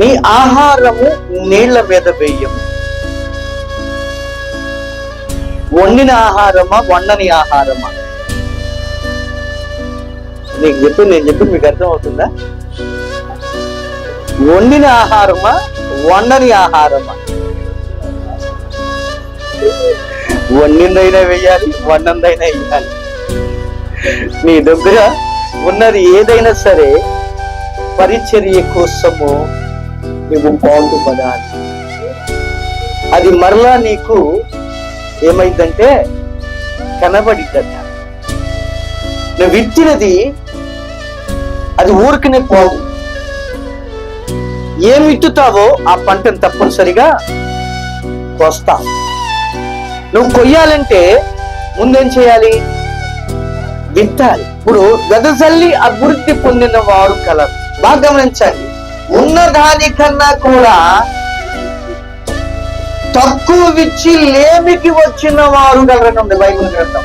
నీ ఆహారము నీళ్ళ మీద వేయము. వండిన ఆహారమా వండని ఆహారమా? నీకు చెప్పి నేను చెప్పి మీకు అర్థం అవుతుందా వండిన ఆహారమా వండని ఆహారమా? వండిందైనా వేయాలి వండందైనా వేయాలి. నీ దగ్గర ఉన్నది ఏదైనా సరే పరిచర్య కోసము నువ్వు పాటుపడాలి అది మరలా నీకు ఏమైందంటే కనబడిద్దట. నువ్వు ఇచ్చినది అది ఊరికనే పోవు. ఏమి విత్తుతావో ఆ పంటను తప్పనిసరిగా కోస్తావు నువ్వు కొయ్యాలంటే ముందేం చేయాలి? విత్తాలి. ఇప్పుడు గదజల్లి అభివృద్ధి పొందిన వారు కలరు. బాగా గమనించండి ఉన్న దానికన్నా కూడా తక్కువ ఇచ్చి లేమికి వచ్చిన వారు గలరనుంది ఉంది బైబిల్ గ్రంథం.